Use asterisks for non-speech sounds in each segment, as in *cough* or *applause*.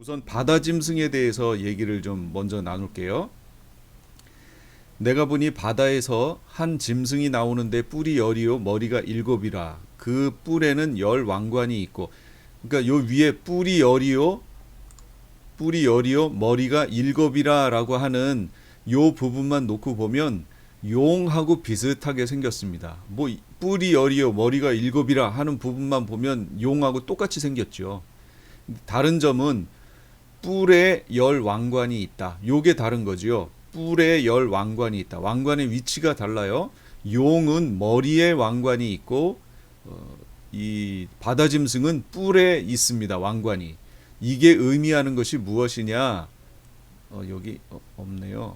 우선 바다 짐승에 대해서 얘기를 좀 먼저 나눌게요. 내가 보니 바다에서 한 짐승이 나오는데 뿔이 열이요 머리가 일곱이라 그 뿔에는 열 왕관이 있고 그러니까 요 위에 뿔이 열이요 뿔이 열이요 머리가 일곱이라라고 하는 요 부분만 놓고 보면 용하고 비슷하게 생겼습니다. 뭐 이- 뿔이 열이요 머리가 일곱이라 하는 부분만 보면 용하고 똑같이 생겼죠. 다른 점은 뿔에 열 왕관이 있다. 요게 다른 거지요. 뿔에 열 왕관이 있다. 왕관의 위치가 달라요. 용은 머리에 왕관이 있고 어, 이 바다 짐승은 뿔에 있습니다. 왕관이. 이게 의미하는 것이 무엇이냐? 어, 여기 어, 없네요.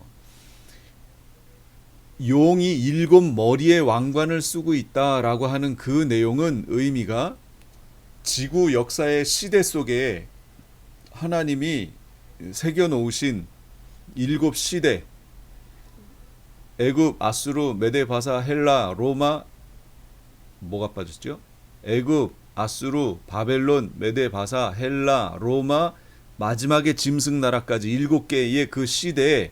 용이 일곱 머리의 왕관을 쓰고 있다라고 하는 그 내용은 의미가 지구 역사의 시대 속에 하나님이 새겨 놓으신 일곱 시대 애굽, 아수르, 메데, 바사, 헬라, 로마 뭐가 빠졌죠? 애굽, 아수르, 바벨론, 메데, 바사, 헬라, 로마 마지막에 짐승 나라까지 일곱 개의 그 시대에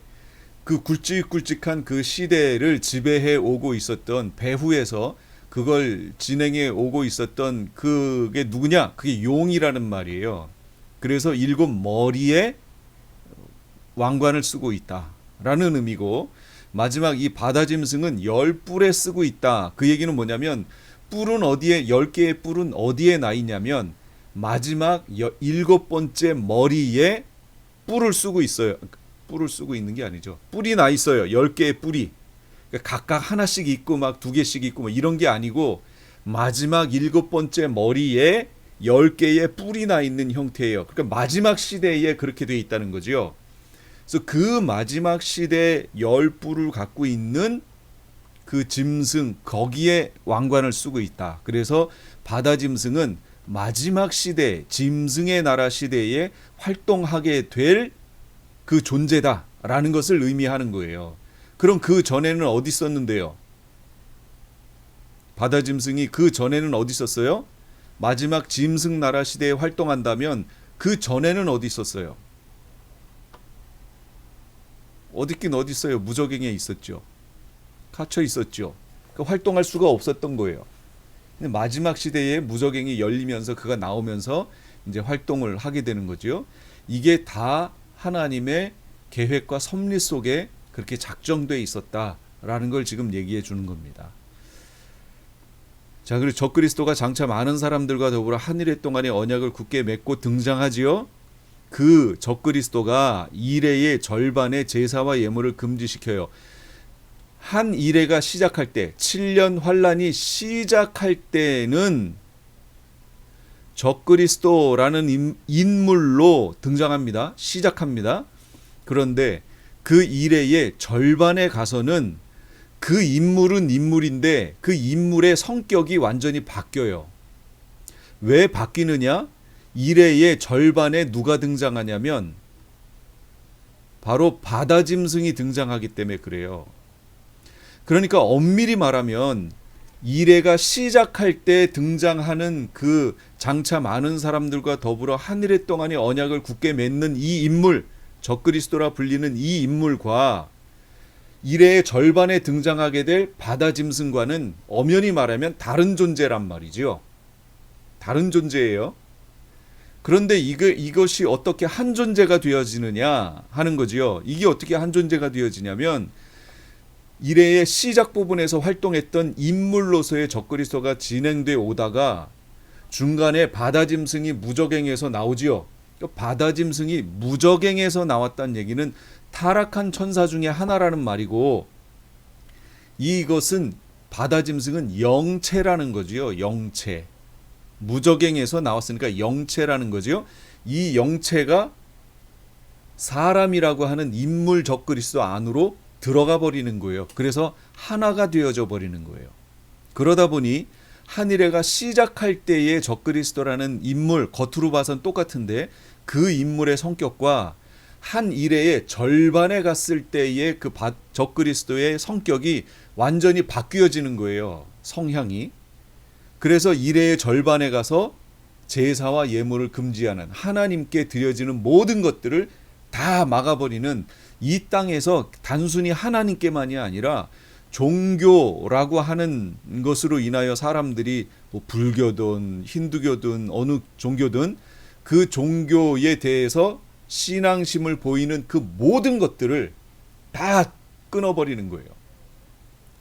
그 굵직굵직한 그 시대를 지배해 오고 있었던 배후에서 그걸 진행해 오고 있었던 그게 누구냐? 그게 용이라는 말이에요. 그래서 일곱 머리에 왕관을 쓰고 있다라는 의미고 마지막 이 바다 짐승은 열 뿔에 쓰고 있다. 그 얘기는 뭐냐면 뿔은 어디에 열 개의 뿔은 어디에 나 있냐면 마지막 여- 일곱 번째 머리에 뿔을 쓰고 있어요. 뿔을 쓰고 있는 게 아니죠. 뿔이 나 있어요. 열 개의 뿔이. 그러니까 각각 하나씩 있고 막 두 개씩 있고 뭐 이런 게 아니고 마지막 일곱 번째 머리에 열 개의 뿔이 나 있는 형태예요. 그러니까 마지막 시대에 그렇게 돼 있다는 거지요. 그래서 그 마지막 시대 열 뿔을 갖고 있는 그 짐승 거기에 왕관을 쓰고 있다. 그래서 바다 짐승은 마지막 시대 짐승의 나라 시대에 활동하게 될 그 존재다라는 것을 의미하는 거예요. 그럼 그 전에는 어디 있었는데요? 바다 짐승이 그 전에는 어디 있었어요? 마지막 짐승 나라 시대에 활동한다면 그 전에는 어디 있었어요? 어디긴 어디 있어요? 무적행에 있었죠. 갇혀 있었죠. 그 활동할 수가 없었던 거예요. 근데 마지막 시대에 무적행이 열리면서 그가 나오면서 이제 활동을 하게 되는 거죠. 이게 다 하나님의 계획과 섭리 속에 그렇게 작정돼 있었다라는 걸 지금 얘기해 주는 겁니다. 자, 그리고 적그리스도가 장차 많은 사람들과 더불어 한일의 동안의 언약을 굳게 맺고 등장하지요. 그 적그리스도가 일회의 절반의 제사와 예물을 금지시켜요. 한 일회가 시작할 때, 7년 환란이 시작할 때는 적그리스도라는 인- 인물로 등장합니다. 시작합니다. 그런데 그 일회의 절반에 가서는 그 인물은 인물인데 그 인물의 성격이 완전히 바뀌어요. 왜 바뀌느냐? 일회의 절반에 누가 등장하냐면 바로 바다 짐승이 등장하기 때문에 그래요. 그러니까 엄밀히 말하면 일회가 시작할 때 등장하는 그 장차 많은 사람들과 더불어 한일의 동안의 언약을 굳게 맺는 이 인물, 적그리스도라 불리는 이 인물과 일회의 절반에 등장하게 될 바다 짐승과는 엄연히 말하면 다른 존재란 말이지요. 다른 존재예요. 그런데 이거, 이것이 어떻게 한 존재가 되어지느냐 하는 거지요. 이게 어떻게 한 존재가 되어지냐면 일회의 시작 부분에서 활동했던 인물로서의 적그리스도가 진행돼 오다가 중간에 바다 짐승이 무적행에서 나오지요. 그 바다 짐승이 무적행에서 나왔다는 얘기는 타락한 천사 중에 하나라는 말이고 이것은 바다 짐승은 영체라는 거지요. 영체. 무적행에서 나왔으니까 영체라는 거지요. 이 영체가 사람이라고 하는 인물 적그리스도 안으로 들어가 버리는 거예요. 그래서 하나가 되어져 버리는 거예요. 그러다 보니 한일회가 시작할 때의 적그리스도라는 인물 겉으로 봐선 똑같은데 그 인물의 성격과 한 일회의 절반에 갔을 때의 그 바- 적그리스도의 성격이 완전히 바뀌어지는 거예요. 성향이. 그래서 일회의 절반에 가서 제사와 예물을 금지하는 하나님께 드려지는 모든 것들을 다 막아버리는 이 땅에서 단순히 하나님께만이 아니라 종교라고 하는 것으로 인하여 사람들이 뭐 불교든 힌두교든 어느 종교든 그 종교에 대해서 신앙심을 보이는 그 모든 것들을 다 끊어버리는 거예요.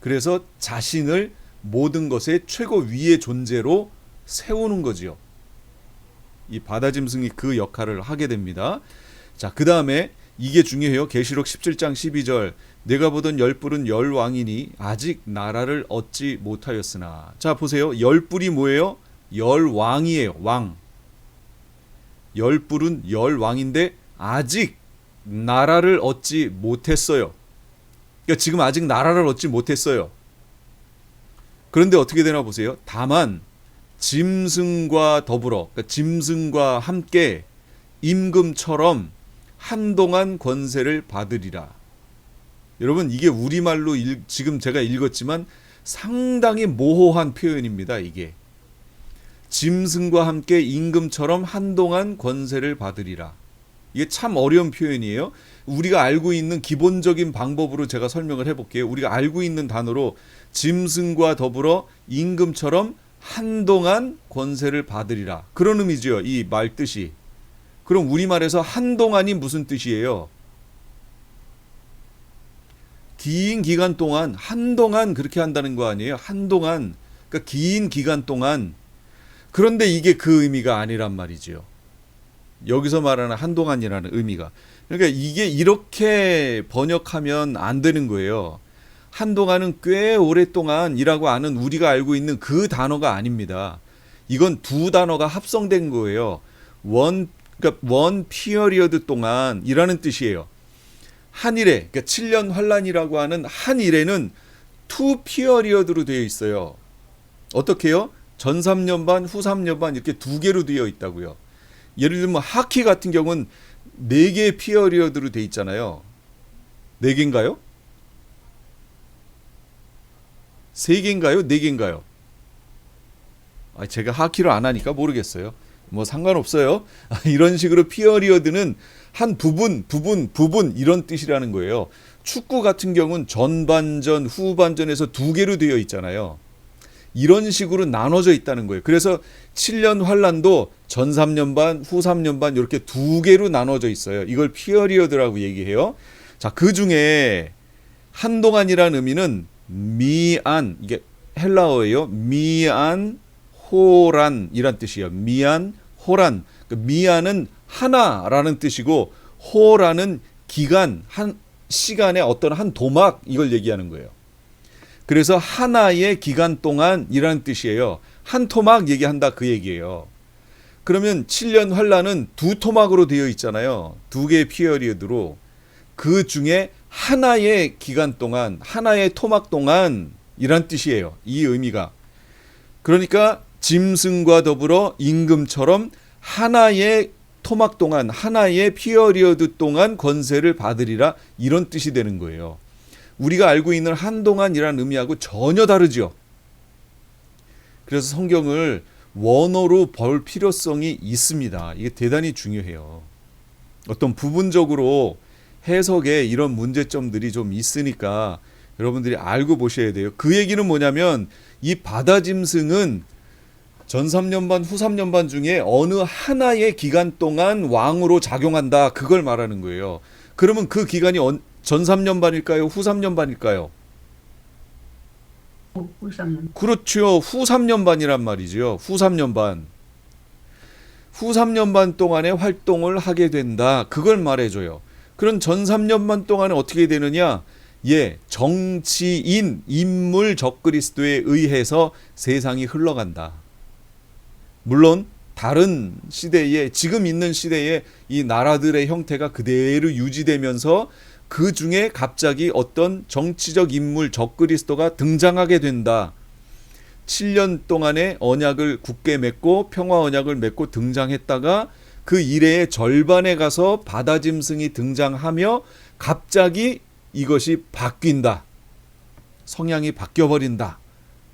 그래서 자신을 모든 것의 최고 위의 존재로 세우는 거지요. 이 바다 짐승이 그 역할을 하게 됩니다. 자, 그 다음에 이게 중요해요. 계시록 17장 12절. 내가 보던 열뿔은 열 왕이니 아직 나라를 얻지 못하였으나. 자, 보세요. 열뿔이 뭐예요? 열 왕이에요. 왕. 열뿔은 열 왕인데 아직 나라를 얻지 못했어요. 그러니까 지금 아직 나라를 얻지 못했어요. 그런데 어떻게 되나 보세요. 다만 짐승과 더불어 그러니까 짐승과 함께 임금처럼 한동안 권세를 받으리라. 여러분 이게 우리말로 일, 지금 제가 읽었지만 상당히 모호한 표현입니다. 이게 짐승과 함께 임금처럼 한동안 권세를 받으리라. 이게 참 어려운 표현이에요. 우리가 알고 있는 기본적인 방법으로 제가 설명을 해볼게요. 우리가 알고 있는 단어로 짐승과 더불어 임금처럼 한동안 권세를 받으리라. 그런 의미죠. 이 말 뜻이. 그럼 우리말에서 한동안이 무슨 뜻이에요? 긴 기간 동안 한동안 그렇게 한다는 거 아니에요? 한동안 그러니까 긴 기간 동안 그런데 이게 그 의미가 아니란 말이지요. 여기서 말하는 한동안이라는 의미가 그러니까 이게 이렇게 번역하면 안 되는 거예요. 한동안은 꽤 오랫동안이라고 하는 우리가 알고 있는 그 단어가 아닙니다. 이건 두 단어가 합성된 거예요. 원 그러니까 원 피어리어드 동안이라는 뜻이에요. 한일에 그러니까 7년 환란이라고 하는 한일에는 투 피어리어드로 되어 있어요. 어떻게요? 전 3년 반, 후 3년 반 이렇게 두 개로 되어 있다고요. 예를 들면 하키 같은 경우는 네 개의 피어리어드로 되어 있잖아요. 네 개인가요? 세 개인가요? 네 개인가요? 아, 제가 하키를 안 하니까 모르겠어요. 뭐 상관없어요. *laughs* 이런 식으로 피어리어드는 한 부분, 부분, 부분 이런 뜻이라는 거예요. 축구 같은 경우는 전반전, 후반전에서 두 개로 되어 있잖아요. 이런 식으로 나눠져 있다는 거예요. 그래서 7년 환란도 전 3년 반, 후 3년 반 이렇게 두 개로 나눠져 있어요. 이걸 피어리어드라고 얘기해요. 자, 그 중에 한동안이라는 의미는 미안 이게 헬라어예요. 미안 호란이란 뜻이에요. 미안 호란. 그 미안은 하나라는 뜻이고 호라는 기간 한 시간의 어떤 한 도막 이걸 얘기하는 거예요. 그래서 하나의 기간 동안이라는 뜻이에요. 한 토막 얘기한다 그 얘기예요. 그러면 7년 환란은 두 토막으로 되어 있잖아요. 두 개의 피어리어드로 그 중에 하나의 기간 동안 하나의 토막 동안 이란 뜻이에요. 이 의미가. 그러니까 짐승과 더불어 임금처럼 하나의 토막 동안 하나의 피어리어드 동안 권세를 받으리라 이런 뜻이 되는 거예요. 우리가 알고 있는 한동안이라는 의미하고 전혀 다르죠. 그래서 성경을 원어로 볼 필요성이 있습니다. 이게 대단히 중요해요. 어떤 부분적으로 해석에 이런 문제점들이 좀 있으니까 여러분들이 알고 보셔야 돼요. 그 얘기는 뭐냐면 이 바다 짐승은 전 3년 반, 후 3년 반 중에 어느 하나의 기간 동안 왕으로 작용한다. 그걸 말하는 거예요. 그러면 그 기간이 전 3년 반일까요? 후 3년 반일까요? 후 3년. 그렇죠. 후 3년 반이란 말이죠. 후 3년 반. 후 3년 반 동안에 활동을 하게 된다. 그걸 말해줘요. 그럼 전 3년 반 동안에 어떻게 되느냐? 예, 정치인, 인물 적그리스도에 의해서 세상이 흘러간다. 물론 다른 시대에 지금 있는 시대에 이 나라들의 형태가 그대로 유지되면서 그 중에 갑자기 어떤 정치적 인물 적그리스도가 등장하게 된다. 7년 동안의 언약을 굳게 맺고 평화 언약을 맺고 등장했다가 그 일의 절반에 가서 바다 짐승이 등장하며 갑자기 이것이 바뀐다. 성향이 바뀌어 버린다.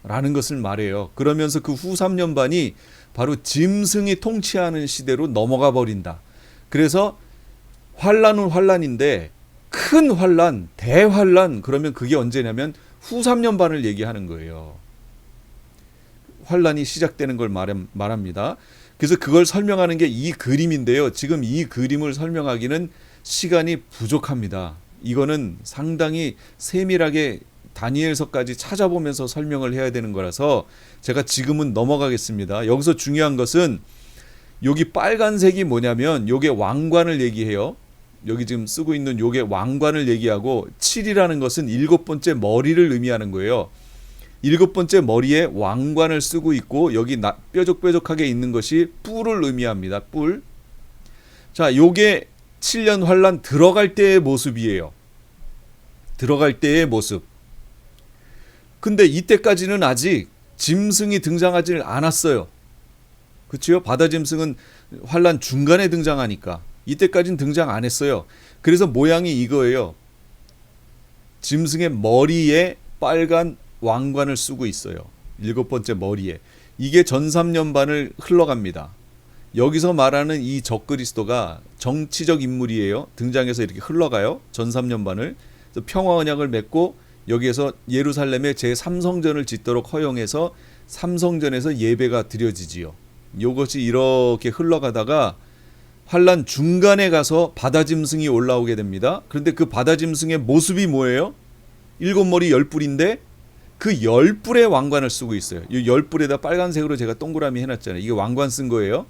라는 것을 말해요. 그러면서 그 후 3년 반이 바로 짐승이 통치하는 시대로 넘어가 버린다. 그래서 환란은 환란인데 큰 환란, 대환란 그러면 그게 언제냐면 후 3년 반을 얘기하는 거예요. 환란이 시작되는 걸 말합니다. 그래서 그걸 설명하는 게 이 그림인데요. 지금 이 그림을 설명하기는 시간이 부족합니다. 이거는 상당히 세밀하게 다니엘서까지 찾아보면서 설명을 해야 되는 거라서 제가 지금은 넘어가겠습니다. 여기서 중요한 것은 여기 빨간색이 뭐냐면 요게 왕관을 얘기해요. 여기 지금 쓰고 있는 요게 왕관을 얘기하고 7이라는 것은 일곱 번째 머리를 의미하는 거예요. 일곱 번째 머리에 왕관을 쓰고 있고 여기 나, 뾰족뾰족하게 있는 것이 뿔을 의미합니다. 뿔. 자, 요게 7년 환란 들어갈 때의 모습이에요. 들어갈 때의 모습. 근데 이때까지는 아직 짐승이 등장하지 않았어요. 그치요? 바다 짐승은 환란 중간에 등장하니까 이때까지는 등장 안 했어요. 그래서 모양이 이거예요. 짐승의 머리에 빨간 왕관을 쓰고 있어요. 일곱 번째 머리에. 이게 전삼년반을 흘러갑니다. 여기서 말하는 이 적그리스도가 정치적 인물이에요. 등장해서 이렇게 흘러가요. 전삼년반을. 평화 언약을 맺고 여기에서 예루살렘에 제 삼성전을 짓도록 허용해서 삼성전에서 예배가 드려지지요. 이것이 이렇게 흘러가다가 환란 중간에 가서 바다 짐승이 올라오게 됩니다. 그런데 그 바다 짐승의 모습이 뭐예요? 일곱 머리 열 뿔인데 그 열 뿔의 왕관을 쓰고 있어요. 이 열 뿔에다 빨간색으로 제가 동그라미 해놨잖아요. 이게 왕관 쓴 거예요.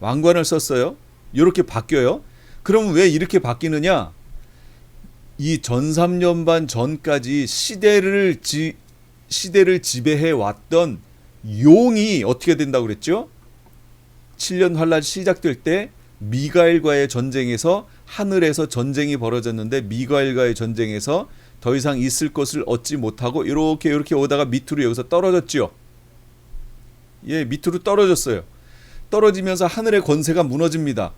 왕관을 썼어요. 이렇게 바뀌어요. 그럼 왜 이렇게 바뀌느냐? 이 전삼년반 전까지 시대를 지, 시대를 지배해 왔던 용이 어떻게 된다고 그랬죠? 7년 환란 시작될 때 미가엘과의 전쟁에서 하늘에서 전쟁이 벌어졌는데 미가엘과의 전쟁에서 더 이상 있을 것을 얻지 못하고 이렇게 이렇게 오다가 밑으로 여기서 떨어졌지요. 예, 밑으로 떨어졌어요. 떨어지면서 하늘의 권세가 무너집니다.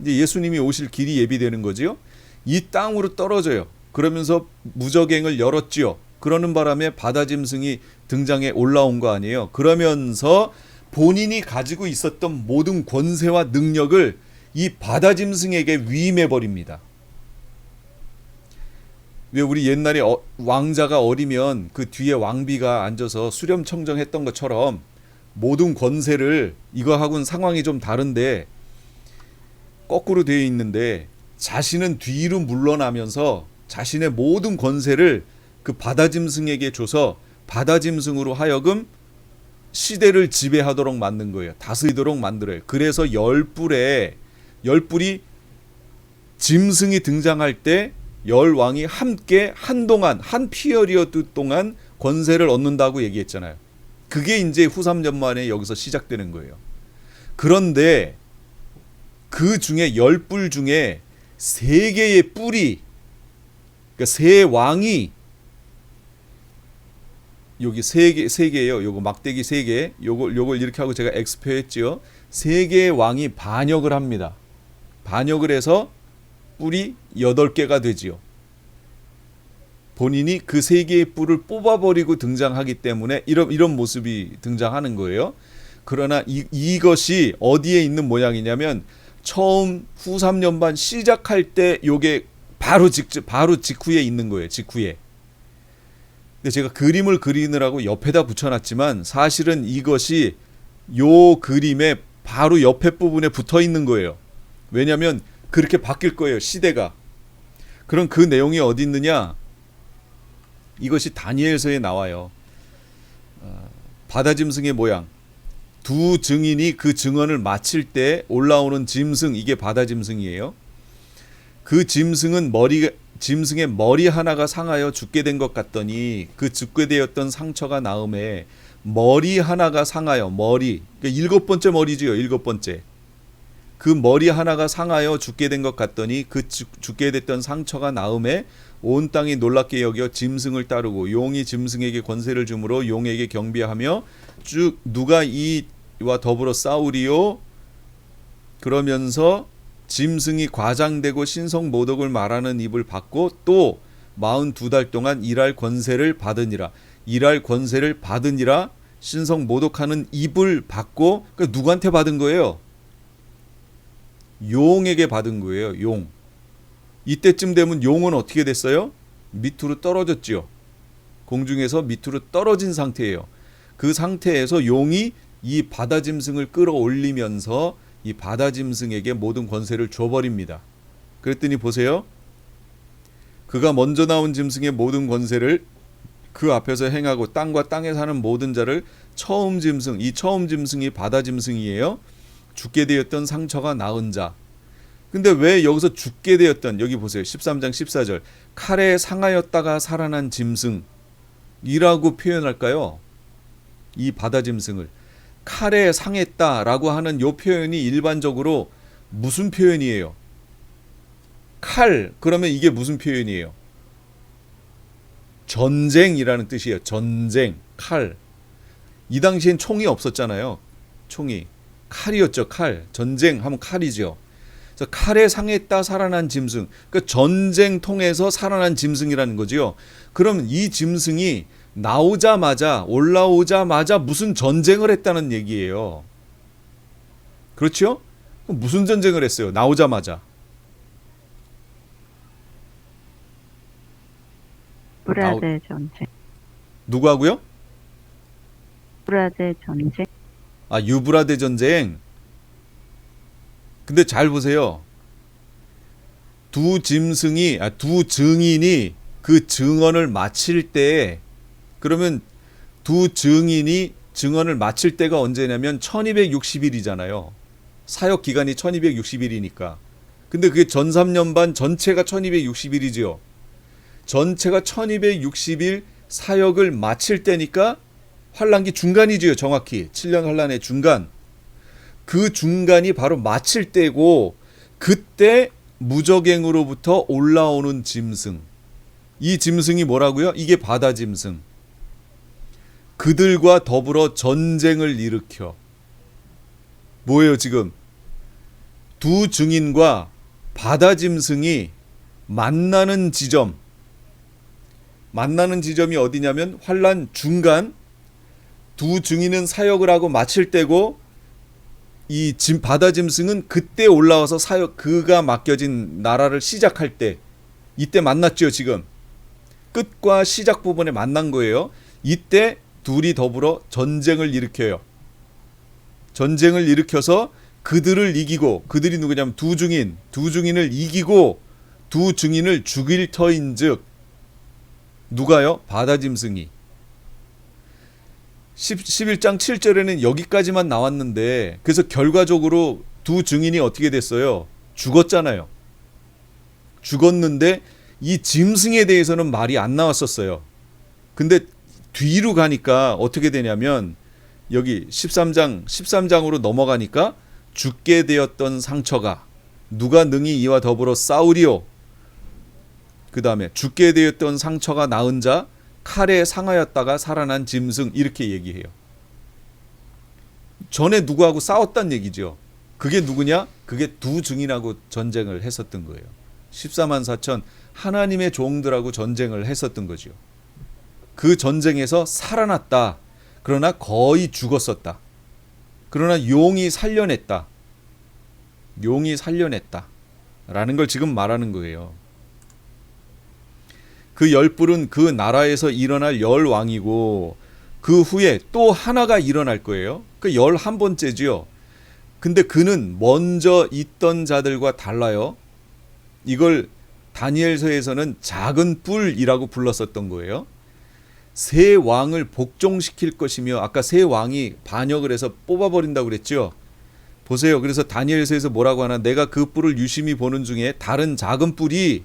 이제 예수님이 오실 길이 예비되는 거지요. 이 땅으로 떨어져요. 그러면서 무적행을 열었지요. 그러는 바람에 바다 짐승이 등장해 올라온 거 아니에요. 그러면서 본인이 가지고 있었던 모든 권세와 능력을 이 바다 짐승에게 위임해 버립니다. 왜 우리 옛날에 어, 왕자가 어리면 그 뒤에 왕비가 앉아서 수렴 청정했던 것처럼 모든 권세를 이거하고는 상황이 좀 다른데 거꾸로 되어 있는데 자신은 뒤로 물러나면서 자신의 모든 권세를 그 바다 짐승에게 줘서 바다 짐승으로 하여금 시대를 지배하도록 만든 거예요. 다스리도록 만들어요. 그래서 열 뿔에 열 뿔이 짐승이 등장할 때 열 왕이 함께 한동안 한 피어리어드 동안 권세를 얻는다고 얘기했잖아요. 그게 이제 후 3년 만에 여기서 시작되는 거예요. 그런데 그 중에 열 뿔 중에 세 개의 뿔이 그러니까 세 왕이 여기 세 개 세 개예요. 요거 막대기 세 개. 요걸 요걸 이렇게 하고 제가 엑스표 했지요. 세 개의 왕이 반역을 합니다. 반역을 해서 뿔이 여덟 개가 되지요. 본인이 그 세 개의 뿔을 뽑아버리고 등장하기 때문에 이런 이런 모습이 등장하는 거예요. 그러나 이, 이것이 어디에 있는 모양이냐면 처음 후 3년 반 시작할 때 요게 바로 직 바로 직후에 있는 거예요. 직후에. 근데 제가 그림을 그리느라고 옆에다 붙여놨지만 사실은 이것이 요 그림의 바로 옆에 부분에 붙어 있는 거예요. 왜냐하면 그렇게 바뀔 거예요. 시대가. 그럼 그 내용이 어디 있느냐? 이것이 다니엘서에 나와요. 어, 바다 짐승의 모양. 두 증인이 그 증언을 마칠 때 올라오는 짐승 이게 바다 짐승이에요. 그 짐승은 머리 짐승의 머리 하나가 상하여 죽게 된 것 같더니 그 죽게 되었던 상처가 나음에 머리 하나가 상하여 머리 그러니까 일곱 번째 머리지요 일곱 번째 그 머리 하나가 상하여 죽게 된 것 같더니 그 죽, 죽게 됐던 상처가 나음에 온 땅이 놀랍게 여겨 짐승을 따르고 용이 짐승에게 권세를 주므로 용에게 경배하며 쭉 누가 이와 더불어 싸우리요 그러면서 짐승이 과장되고 신성 모독을 말하는 입을 받고 또 마흔 두 달 동안 일할 권세를 받으니라 일할 권세를 받으니라 신성 모독하는 입을 받고 그 누구한테 받은 거예요? 용에게 받은 거예요. 용. 이때쯤 되면 용은 어떻게 됐어요? 밑으로 떨어졌지요. 공중에서 밑으로 떨어진 상태예요. 그 상태에서 용이 이 바다 짐승을 끌어올리면서 이 바다 짐승에게 모든 권세를 줘버립니다. 그랬더니 보세요. 그가 먼저 나온 짐승의 모든 권세를 그 앞에서 행하고 땅과 땅에 사는 모든 자를 처음 짐승, 이 처음 짐승이 바다 짐승이에요. 죽게 되었던 상처가 나은 자. 근데 왜 여기서 죽게 되었던 여기 보세요. 13장 14절. 칼에 상하였다가 살아난 짐승이라고 표현할까요? 이 바다 짐승을 칼에 상했다라고 하는 요 표현이 일반적으로 무슨 표현이에요? 칼 그러면 이게 무슨 표현이에요? 전쟁이라는 뜻이에요. 전쟁, 칼. 이 당시엔 총이 없었잖아요. 총이 칼이었죠. 칼. 전쟁 하면 칼이죠. 그래서 칼에 상했다 살아난 짐승. 그 전쟁 통해서 살아난 짐승이라는 거지요. 그럼 이 짐승이 나오자마자 올라오자마자 무슨 전쟁을 했다는 얘기예요. 그렇죠? 무슨 전쟁을 했어요? 나오자마자. 브라데 전쟁. 누구하고요? 브라데 전쟁. 아, 유브라데 전쟁. 근데 잘 보세요. 두 짐승이 아, 두 증인이 그 증언을 마칠 때 그러면 두 증인이 증언을 마칠 때가 언제냐면 1260일이잖아요. 사역 기간이 1260일이니까. 근데 그게 전 3년 반 전체가 1260일이지요. 전체가 1260일 사역을 마칠 때니까 환란기 중간이지요, 정확히. 7년 환란의 중간. 그 중간이 바로 마칠 때고 그때 무적행으로부터 올라오는 짐승. 이 짐승이 뭐라고요? 이게 바다 짐승. 그들과 더불어 전쟁을 일으켜. 뭐예요, 지금? 두 증인과 바다 짐승이 만나는 지점. 만나는 지점이 어디냐면 환란 중간 두 증인은 사역을 하고 마칠 때고 이 짐, 바다 짐승은 그때 올라와서 사역 그가 맡겨진 나라를 시작할 때 이때 만났죠 지금. 끝과 시작 부분에 만난 거예요. 이때 둘이 더불어 전쟁을 일으켜요. 전쟁을 일으켜서 그들을 이기고 그들이 누구냐면 두 증인 두 증인을 이기고 두 증인을 죽일 터인즉 누가요? 바다 짐승이 10, 11장 7절에는 여기까지만 나왔는데 그래서 결과적으로 두 증인이 어떻게 됐어요? 죽었잖아요. 죽었는데 이 짐승에 대해서는 말이 안 나왔었어요. 근데 뒤로 가니까 어떻게 되냐면 여기 13장 13장으로 넘어가니까 죽게 되었던 상처가 누가 능히 이와 더불어 싸우리요. 그다음에 죽게 되었던 상처가 나은 자 칼에 상하였다가 살아난 짐승 이렇게 얘기해요. 전에 누구하고 싸웠단 얘기죠. 그게 누구냐? 그게 두 증인하고 전쟁을 했었던 거예요. 14만 4천 하나님의 종들하고 전쟁을 했었던 거죠. 그 전쟁에서 살아났다. 그러나 거의 죽었었다. 그러나 용이 살려냈다. 용이 살려냈다. 라는 걸 지금 말하는 거예요. 그 열불은 그 나라에서 일어날 열 왕이고 그 후에 또 하나가 일어날 거예요. 그 열한 번째지요. 근데 그는 먼저 있던 자들과 달라요. 이걸 다니엘서에서는 작은 뿔이라고 불렀었던 거예요. 새 왕을 복종시킬 것이며 아까 새 왕이 반역을 해서 뽑아버린다고 그랬죠. 보세요. 그래서 다니엘서에서 뭐라고 하나 내가 그 뿔을 유심히 보는 중에 다른 작은 뿔이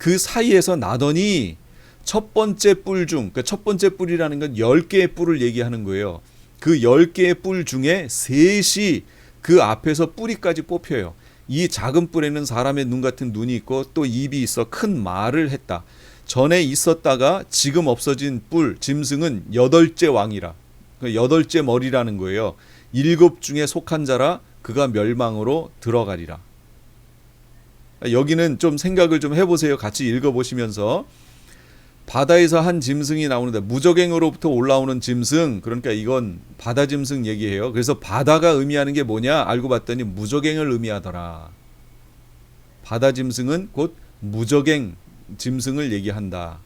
그 사이에서 나더니 첫 번째 뿔 중, 그러니까 첫 번째 뿔이라는 건 10개의 뿔을 얘기하는 거예요. 그 10개의 뿔 중에 셋이 그 앞에서 뿌리까지 뽑혀요. 이 작은 뿔에는 사람의 눈 같은 눈이 있고 또 입이 있어 큰 말을 했다. 전에 있었다가 지금 없어진 뿔, 짐승은 여덟째 왕이라. 그 여덟째 머리라는 거예요. 일곱 중에 속한 자라 그가 멸망으로 들어가리라. 여기는 좀 생각을 좀 해보세요. 같이 읽어보시면서 바다에서 한 짐승이 나오는데 무적행으로부터 올라오는 짐승 그러니까 이건 바다 짐승 얘기해요. 그래서 바다가 의미하는 게 뭐냐 알고 봤더니 무적행을 의미하더라. 바다 짐승은 곧 무적행 짐승을 얘기한다.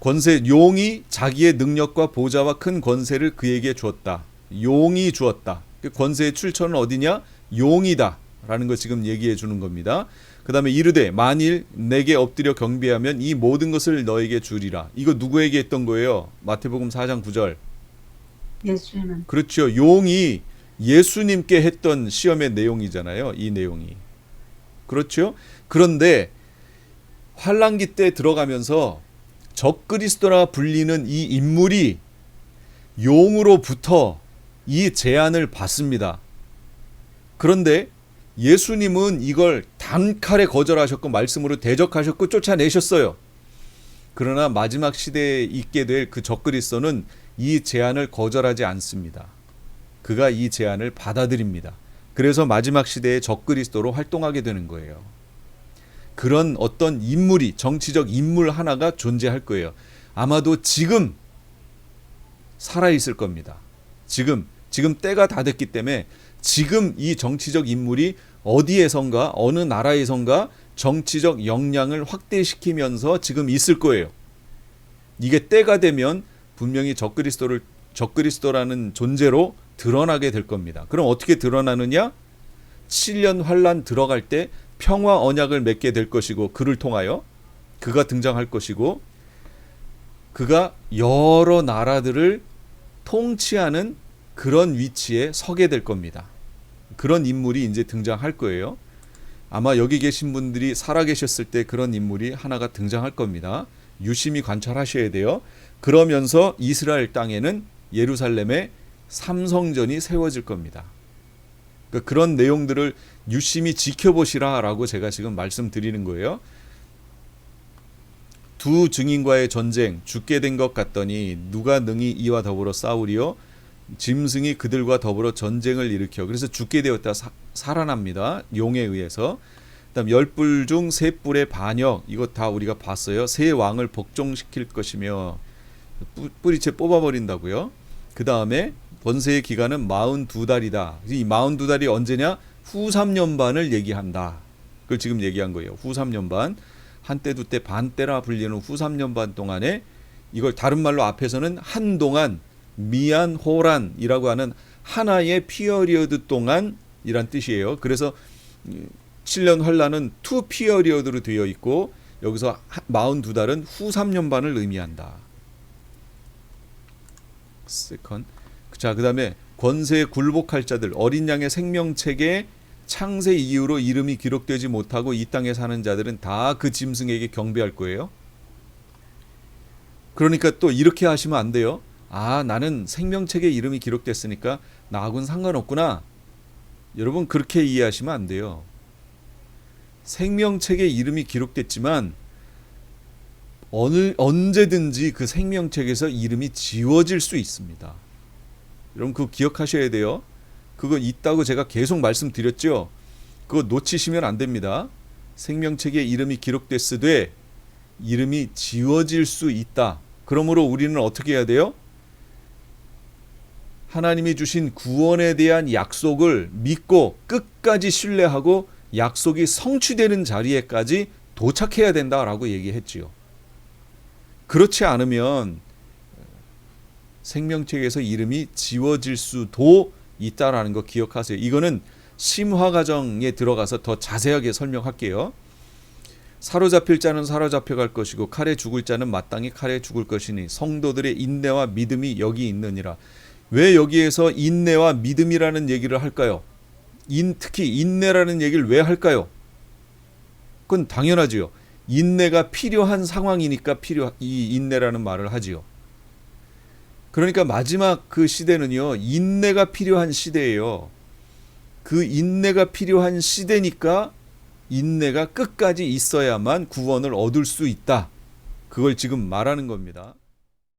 권세 용이 자기의 능력과 보좌와 큰 권세를 그에게 주었다. 용이 주었다. 그 권세의 출처는 어디냐? 용이다 라는 거 지금 얘기해 주는 겁니다. 그 다음에 이르되 만일 내게 엎드려 경배하면 이 모든 것을 너에게 주리라. 이거 누구에게 했던 거예요? 마태복음 4장 9절. 예수님은 그렇죠. 용이 예수님께 했던 시험의 내용이잖아요. 이 내용이. 그렇죠? 그런데 환란기 때 들어가면서 적그리스도라 불리는 이 인물이 용으로부터 이 제안을 받습니다. 그런데 예수님은 이걸 단칼에 거절하셨고 말씀으로 대적하셨고 쫓아내셨어요. 그러나 마지막 시대에 있게 될 그 적그리스도는 이 제안을 거절하지 않습니다. 그가 이 제안을 받아들입니다. 그래서 마지막 시대에 적그리스도로 활동하게 되는 거예요. 그런 어떤 인물이 정치적 인물 하나가 존재할 거예요. 아마도 지금 살아 있을 겁니다. 지금 지금 때가 다 됐기 때문에 지금 이 정치적 인물이 어디에선가 어느 나라에선가 정치적 역량을 확대시키면서 지금 있을 거예요. 이게 때가 되면 분명히 적그리스도를 적그리스도라는 존재로 드러나게 될 겁니다. 그럼 어떻게 드러나느냐? 7년 환란 들어갈 때 평화 언약을 맺게 될 것이고 그를 통하여 그가 등장할 것이고 그가 여러 나라들을 통치하는 그런 위치에 서게 될 겁니다. 그런 인물이 이제 등장할 거예요. 아마 여기 계신 분들이 살아 계셨을 때 그런 인물이 하나가 등장할 겁니다. 유심히 관찰하셔야 돼요. 그러면서 이스라엘 땅에는 예루살렘에 삼성전이 세워질 겁니다. 그러니까 그런 내용들을 유심히 지켜보시라라고 제가 지금 말씀드리는 거예요. 두 증인과의 전쟁 죽게 된 것 같더니 누가 능히 이와 더불어 싸우리요 짐승이 그들과 더불어 전쟁을 일으켜. 그래서 죽게 되었다. 사, 살아납니다. 용에 의해서. 그다음 열불 중 세 뿔의 반역. 이거 다 우리가 봤어요. 세 왕을 복종시킬 것이며 뿌- 뿌리채 뽑아버린다고요. 그 다음에 권세의 기간은 마흔 두 달이다. 이 마흔 두 달이 언제냐? 후 3년 반을 얘기한다. 그걸 지금 얘기한 거예요. 후 3년 반. 한때 두때 반때라 불리는 후 3년 반 동안에 이걸 다른 말로 앞에서는 한동안 미안 호란이라고 하는 하나의 피어리어드 동안 이란 뜻이에요. 그래서 7년 환란은 투 피어리어드로 되어 있고 여기서 42달은 후 3년 반을 의미한다. 세컨. 자, 그다음에 권세에 굴복할 자들 어린 양의 생명책에 창세 이후로 이름이 기록되지 못하고 이 땅에 사는 자들은 다 그 짐승에게 경배할 거예요. 그러니까 또 이렇게 하시면 안 돼요. 아, 나는 생명책에 이름이 기록됐으니까 나하고는 상관없구나. 여러분 그렇게 이해하시면 안 돼요. 생명책에 이름이 기록됐지만 어느 언제든지 그 생명책에서 이름이 지워질 수 있습니다. 여러분 그거 기억하셔야 돼요. 그거 있다고 제가 계속 말씀드렸죠. 그거 놓치시면 안 됩니다. 생명책에 이름이 기록됐으되 이름이 지워질 수 있다. 그러므로 우리는 어떻게 해야 돼요? 하나님이 주신 구원에 대한 약속을 믿고 끝까지 신뢰하고 약속이 성취되는 자리에까지 도착해야 된다라고 얘기했지요. 그렇지 않으면 생명책에서 이름이 지워질 수도 있다라는 거 기억하세요. 이거는 심화 과정에 들어가서 더 자세하게 설명할게요. 사로잡힐 자는 사로잡혀 갈 것이고 칼에 죽을 자는 마땅히 칼에 죽을 것이니 성도들의 인내와 믿음이 여기 있느니라. 왜 여기에서 인내와 믿음이라는 얘기를 할까요? 인 특히 인내라는 얘기를 왜 할까요? 그건 당연하지요. 인내가 필요한 상황이니까 필요 이 인내라는 말을 하지요. 그러니까 마지막 그 시대는요. 인내가 필요한 시대예요. 그 인내가 필요한 시대니까 인내가 끝까지 있어야만 구원을 얻을 수 있다. 그걸 지금 말하는 겁니다.